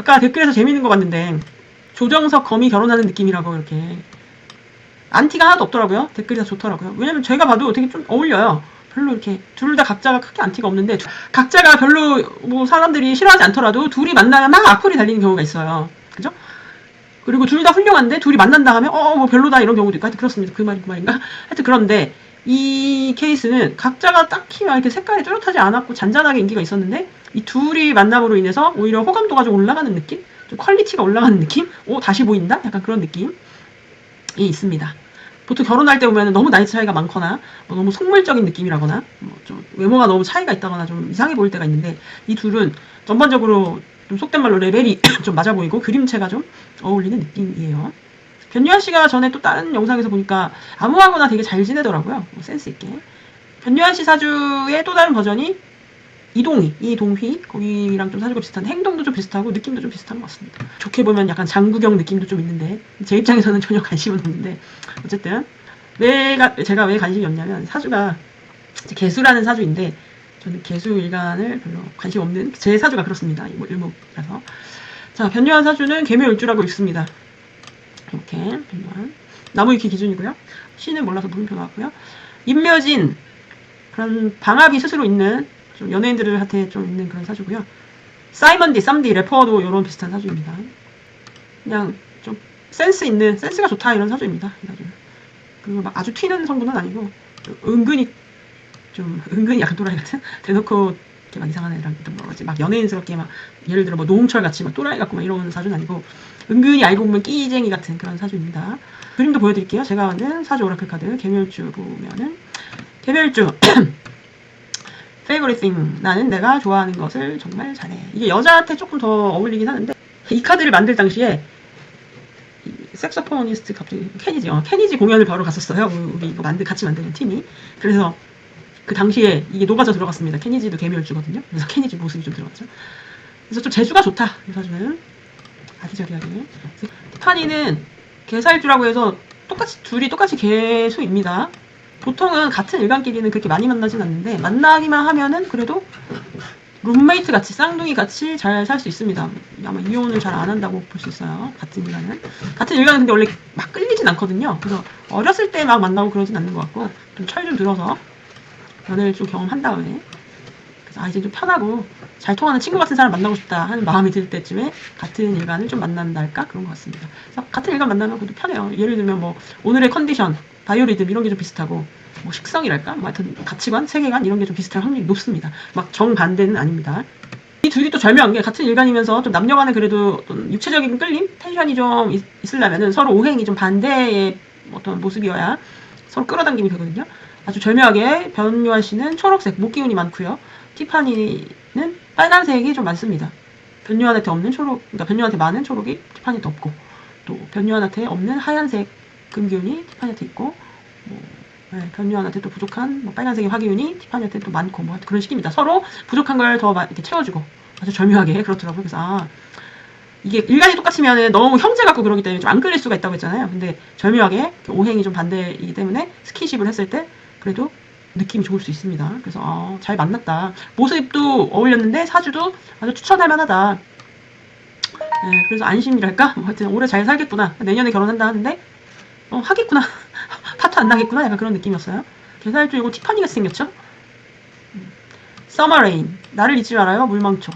아까 댓글에서 재밌는 거 봤는데 조정석 거미 결혼하는 느낌이라고 이렇게 안티가 하나도 없더라고요. 댓글이 다 좋더라고요. 왜냐면 제가 봐도 되게 좀 어울려요. 별로 이렇게 둘 다 각자가 크게 안티가 없는데 각자가 별로 뭐 사람들이 싫어하지 않더라도 둘이 만나면 막 악플이 달리는 경우가 있어요. 그죠? 그리고 둘 다 훌륭한데 둘이 만난다 하면 어 뭐 별로다 이런 경우도 있고 하여튼 그렇습니다. 그 말이 그 말인가? 하여튼 그런데 이 케이스는 각자가 딱히 막 이렇게 색깔이 뚜렷하지 않았고 잔잔하게 인기가 있었는데 이 둘이 만남으로 인해서 오히려 호감도가 좀 올라가는 느낌? 좀 퀄리티가 올라가는 느낌? 오 다시 보인다? 약간 그런 느낌이 있습니다. 보통 결혼할 때 보면 너무 나이 차이가 많거나 뭐 너무 속물적인 느낌이라거나 뭐 좀 외모가 너무 차이가 있다거나 좀 이상해 보일 때가 있는데 이 둘은 전반적으로 좀 속된 말로 레벨이 좀 맞아 보이고 그림체가 좀 어울리는 느낌이에요. 변유한 씨가 전에 또 다른 영상에서 보니까 아무하거나 되게 잘 지내더라고요. 뭐 센스 있게. 변유한 씨 사주의 또 다른 버전이 이동희, 이동휘 거기랑 좀 사주가 비슷한데 행동도 좀 비슷하고 느낌도 좀 비슷한 것 같습니다. 좋게 보면 약간 장구경 느낌도 좀 있는데 제 입장에서는 전혀 관심은 없는데 어쨌든 왜 가- 제가 왜 관심이 없냐면 사주가 개수라는 사주인데 저는 개수 일간을 별로 관심 없는 제 사주가 그렇습니다. 이 일목이라서 자 변유한 사주는 개묘일주라고 읽습니다. 이렇게 변유한 나무 위키 기준이고요. 시는 몰라서 물음표 나왔고요. 임묘진 그런 방압이 스스로 있는 좀 연예인들한테 좀 있는 그런 사주고요. 사이먼 디, 쌈디, 래퍼도 이런 비슷한 사주입니다. 그냥 좀 센스 있는 센스가 좋다 이런 사주입니다. 이 사주는. 그리고 막 아주 튀는 성분은 아니고 좀 은근히 좀 은근히 약간 또라이 같은 대놓고 이렇게 막 이상한 애랑 또 뭐지 막 연예인스럽게 막 예를 들어 뭐 노홍철 같이 막 또라이 같고 막 이런 사주는 아니고 은근히 알고 보면 끼쟁이 같은 그런 사주입니다. 그림도 보여드릴게요. 제가 만든 사주 오라클 카드 개멸주 보면은 개멸주 favorite thing 나는 내가 좋아하는 것을 정말 잘해. 이게 여자한테 조금 더 어울리긴 하는데 이 카드를 만들 당시에 이 색소포니스트 갑자기 케니지 어, 케니지 공연을 바로 갔었어요. 우리 이거 만들 같이 만드는 팀이. 그래서 그 당시에 이게 녹아져 들어갔습니다. 케니지도 개멸주거든요. 그래서 케니지 모습이 좀 들어갔죠. 그래서 좀 재주가 좋다. 이 사주는 아기자기하게. 티파니는 개살주라고 해서 똑같이 둘이 똑같이 개수입니다. 보통은 같은 일간끼리는 그렇게 많이 만나진 않는데 만나기만 하면은 그래도 룸메이트 같이 쌍둥이 같이 잘 살 수 있습니다. 아마 이혼을 잘 안 한다고 볼 수 있어요. 같은 일간은 같은 일간은 근데 원래 막 끌리진 않거든요. 그래서 어렸을 때 막 만나고 그러진 않는 것 같고 좀 철 좀 들어서 연애를 좀 경험한 다음에 그래서 아 이제 좀 편하고 잘 통하는 친구 같은 사람 만나고 싶다 하는 마음이 들 때쯤에 같은 일간을 좀 만난다 할까 그런 것 같습니다. 그래서 같은 일간 만나면 그래도 편해요. 예를 들면 뭐 오늘의 컨디션, 바이오리듬 이런 게 좀 비슷하고 뭐 식성이랄까, 뭐 하여튼 가치관, 세계관 이런 게 좀 비슷할 확률이 높습니다. 막 정반대는 아닙니다. 이 둘이 또 절묘한 게 같은 일간이면서 좀 남녀간에 그래도 육체적인 끌림, 텐션이 좀 있, 있으려면은 서로 오행이 좀 반대의 어떤 모습이어야 서로 끌어당김이 되거든요. 아주 절묘하게 변요한 씨는 초록색, 목 기운이 많고요. 티파니는 빨간색이 좀 많습니다. 변요한한테 없는 초록, 그러니까 변요한테 많은 초록이 티파니한테 없고, 또 변요한한테 없는 하얀색 금기운이 티파니한테 있고, 뭐, 네, 변요한한테 또 부족한 뭐 빨간색의 화기운이 티파니한테 또 많고, 뭐 그런 식입니다. 서로 부족한 걸 더 이렇게 채워주고, 아주 절묘하게 그렇더라고요. 그래서 아, 이게 일간이 똑같으면 너무 형제 같고 그러기 때문에 좀 안 끌릴 수가 있다고 했잖아요. 근데 절묘하게 오행이 좀 반대이기 때문에 스킨십을 했을 때 그래도 느낌이 좋을 수 있습니다. 그래서 아, 잘 만났다. 모습도 어울렸는데 사주도 아주 추천할 만하다. 네, 그래서 안심이랄까? 뭐 하여튼 오래 잘 살겠구나. 내년에 결혼한다 하는데 어, 하겠구나. 파토 안 나겠구나. 약간 그런 느낌이었어요. 개살주이고 티파니 같이 생겼죠? 서머레인. 나를 잊지 말아요. 물망초.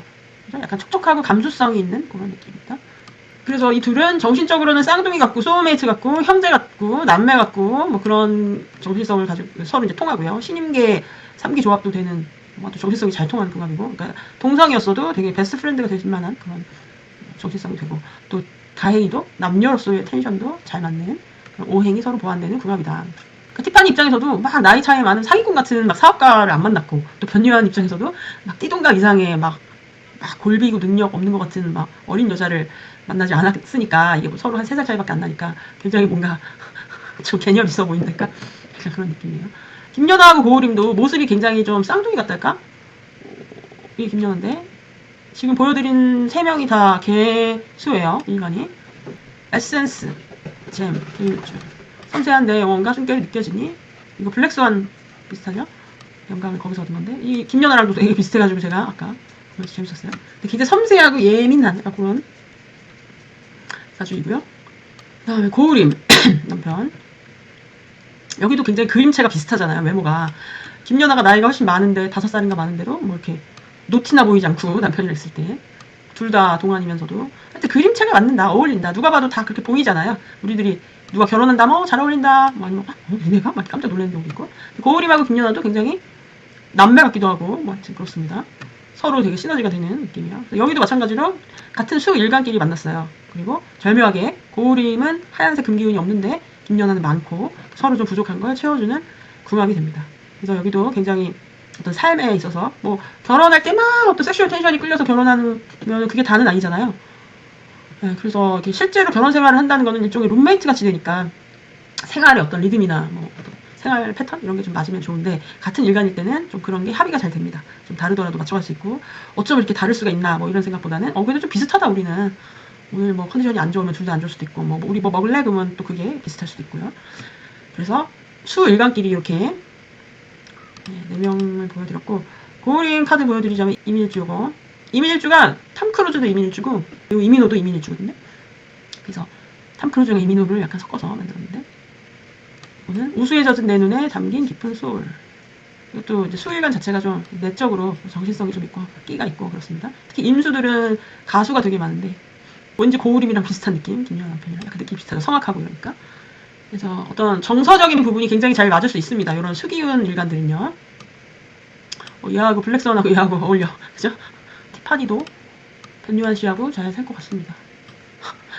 약간 촉촉하고 감수성이 있는 그런 느낌입니다. 그래서 이 둘은 정신적으로는 쌍둥이 같고 소울메이트 같고 형제 같고 남매 같고 뭐 그런 정신성을 가지고 서로 이제 통하고요. 신임계 삼기 조합도 되는 뭐또 정신성이 잘 통하는 궁합이고 그러니까 동성이었어도 되게 베스트 프렌드가 될 만한 그런 정신성이 되고 또 다행히도 남녀로서의 텐션도 잘 맞는 그런 오행이 서로 보완되는 궁합이다. 그 티파니 입장에서도 막 나이 차이 많은 사기꾼 같은 막 사업가를 안 만났고 또 변유한 입장에서도 막 띠동갑 이상의 막, 막 골비고 능력 없는 것 같은 막 어린 여자를 만나지 않았으니까 이게 뭐 서로 한 세 살 차이밖에 안 나니까 굉장히 뭔가 좀 개념 있어 보인달까 그런 느낌이에요. 김연아하고 고우림도 모습이 굉장히 좀 쌍둥이 같달까? 이게 김연아인데 지금 보여드린 세 명이 다 개수예요 인간이 에센스 잼 비율주 섬세한 내 영혼과 숨결이 느껴지니 이거 블랙스완 비슷하죠? 영감을 거기서 얻은 건데 이 김연아랑도 되게 비슷해가지고 제가 아까 그래서 재밌었어요. 근데 굉장히 섬세하고 예민한 그런 사주이고요. 그다음에 고우림 남편. 여기도 굉장히 그림체가 비슷하잖아요. 외모가 김연아가 나이가 훨씬 많은데 다섯 살인가 많은데도 뭐 이렇게 노티나 보이지 않고 남편이랑 있을 때 둘 다 동안이면서도 하여튼 그림체가 맞는다 어울린다 누가 봐도 다 그렇게 보이잖아요 우리들이 누가 결혼한다 뭐잘 어울린다 뭐 아니면 아, 어, 얘네가 막 깜짝 놀라는 경우도 있고 고우림하고 김연아도 굉장히 남매 같기도 하고 뭐 하여튼 그렇습니다 서로 되게 시너지가 되는 느낌이야 여기도 마찬가지로 같은 수 일간끼리 만났어요. 그리고 절묘하게 고우림은 하얀색 금기운이 없는데 김연아는 많고 서로 좀 부족한 걸 채워주는 궁합이 됩니다. 그래서 여기도 굉장히 어떤 삶에 있어서 뭐 결혼할 때막 어떤 섹슈얼 텐션이 끌려서 결혼하는 그게 다는 아니잖아요. 네, 그래서 실제로 결혼 생활을 한다는 거는 일종의 룸메이트 같이 되니까 생활의 어떤 리듬이나 뭐 생활 패턴 이런 게 좀 맞으면 좋은데 같은 일간일 때는 좀 그런 게 합의가 잘 됩니다. 좀 다르더라도 맞춰갈 수 있고 어쩜 이렇게 다를 수가 있나 뭐 이런 생각보다는 어 그래도 좀 비슷하다 우리는 오늘 뭐 컨디션이 안 좋으면 둘 다 안 좋을 수도 있고 뭐 우리 뭐 먹을래 그러면 또 그게 비슷할 수도 있고요. 그래서 수 일간끼리 이렇게 네, 4명을 보여드렸고 고울림 카드 보여드리자면 이민일주고 이민일주가 탐크루즈도 이민일주고 그리고 이민호도 이민일주거든요 그래서 탐크루즈가 이민호를 약간 섞어서 만들었는데 이거는 우수에 젖은 내 눈에 담긴 깊은 소울 이것도 이제 수일관 자체가 좀 내적으로 정신성이 좀 있고 끼가 있고 그렇습니다 특히 임수들은 가수가 되게 많은데 왠지 고울림이랑 비슷한 느낌 김연아 남편이랑 약간 느낌 비슷하죠 성악하고 이러니까 그래서 어떤 정서적인 부분이 굉장히 잘 맞을 수 있습니다. 이런 수기운 일간들은요. 어, 얘하고 블랙선하고 얘하고 어울려. 그죠? 티파니도 변유한 씨하고 잘 살 것 같습니다.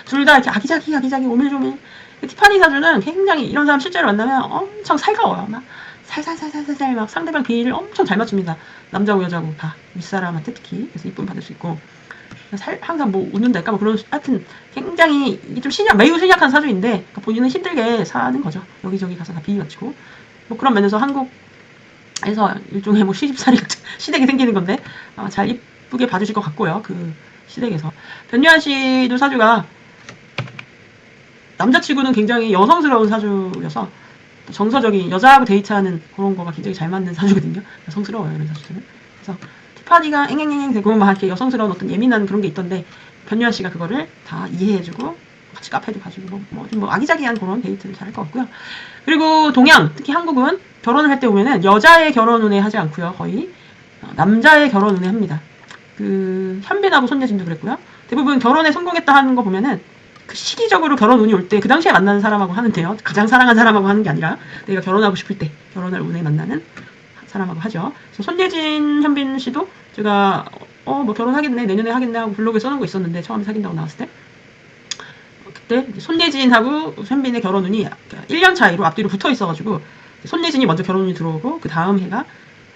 둘 다 이렇게 아기자기 아기자기 오밀조밀. 티파니 사주는 굉장히 이런 사람 실제로 만나면 엄청 살가워요. 막 살살살살살 막 상대방 비위를 엄청 잘 맞춥니다. 남자고 여자고 다. 윗사람한테 특히. 그래서 이쁨 받을 수 있고. 살, 항상 뭐 웃는달까? 뭐 그런 하여튼 굉장히 좀 신약 매우 신약한 사주인데 그러니까 본인은 힘들게 사는 거죠. 여기저기 가서 다 비위 맞추고. 뭐 그런 면에서 한국에서 일종의 뭐 시집살이 시댁이 생기는 건데 어, 잘 이쁘게 봐주실 것 같고요. 그 시댁에서. 변유한 씨도 사주가 남자치고는 굉장히 여성스러운 사주여서 정서적인 여자하고 데이트하는 그런 거가 굉장히 잘 맞는 사주거든요 여성스러워요 이런 사주들은 그래서 티파니가 앵앵앵앵 되고 막 이렇게 여성스러운 어떤 예민한 그런 게 있던데 변유한 씨가 그거를 다 이해해주고 같이 카페도 가지고 뭐, 뭐, 좀뭐 아기자기한 그런 데이트를 잘 할 것 같고요. 그리고 동양 특히 한국은 결혼을 할 때 보면은 여자의 결혼 운에 하지 않고요 거의 어, 남자의 결혼 운에 합니다. 그 현빈하고 손예진도 그랬고요. 대부분 결혼에 성공했다 하는 거 보면은 그 시기적으로 결혼 운이 올 때 그 당시에 만나는 사람하고 하는데요. 가장 사랑한 사람하고 하는 게 아니라 내가 결혼하고 싶을 때 결혼할 운에 만나는 사람하고 하죠. 그래서 손예진, 현빈 씨도 제가 어 뭐 결혼하겠네 내년에 하겠네 하고 블로그에 써놓은 거 있었는데 처음에 사귄다고 나왔을 때 어, 그때 손예진하고 현빈의 결혼 운이 1년 차이로 앞뒤로 붙어 있어가지고 손예진이 먼저 결혼 운이 들어오고 그 다음 해가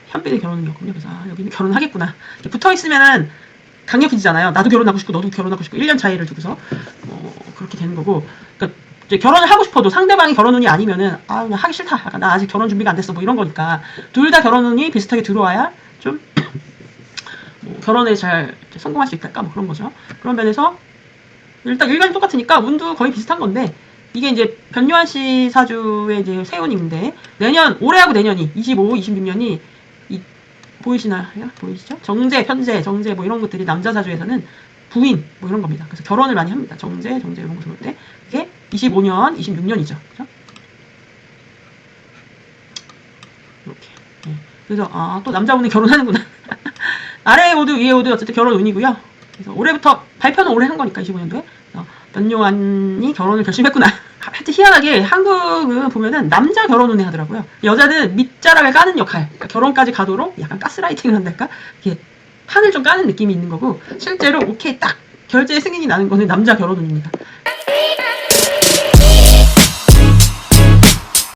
현빈의 결혼 운이었거든요. 그래서 아, 여기는 결혼하겠구나. 붙어 있으면은 강력해지잖아요. 나도 결혼하고 싶고 너도 결혼하고 싶고 1년 차이를 두고서 어, 그렇게 되는 거고 그러니까 결혼을 하고 싶어도 상대방이 결혼운이 아니면은 아 그냥 하기 싫다. 약간 나 아직 결혼 준비가 안 됐어. 뭐 이런 거니까 둘 다 결혼운이 비슷하게 들어와야 좀 뭐 결혼에 잘 성공할 수 있달까 뭐 그런 거죠. 그런 면에서 일단 일간이 똑같으니까 운도 거의 비슷한 건데 이게 이제 변요한 씨 사주의 이제 세운인데 내년 올해하고 내년이 25, 26년이 이 보이시나요? 보이시죠? 정제, 편제, 정제 뭐 이런 것들이 남자 사주에서는 부인 뭐 이런 겁니다. 그래서 결혼을 많이 합니다. 정제, 정제 이런 거 들어올 때 이게 25년, 26년이죠. 그죠? 이렇게. 네. 그래서 아 또 남자분이 결혼하는구나. 아래 오드 위에 오드 어쨌든 결혼 운이고요. 그래서 올해부터 발표는 올해 한 거니까 25년도에 변요한이 결혼을 결심했구나. 하여튼 희한하게 한국은 보면은 남자 결혼 운에 하더라고요. 여자는 밑자락을 까는 역할, 그러니까 결혼까지 가도록 약간 가스라이팅을 한달까? 이렇게 판을 좀 까는 느낌이 있는 거고 실제로 오케이 딱 결제 승인이 나는 거는 남자 결혼 운입니다.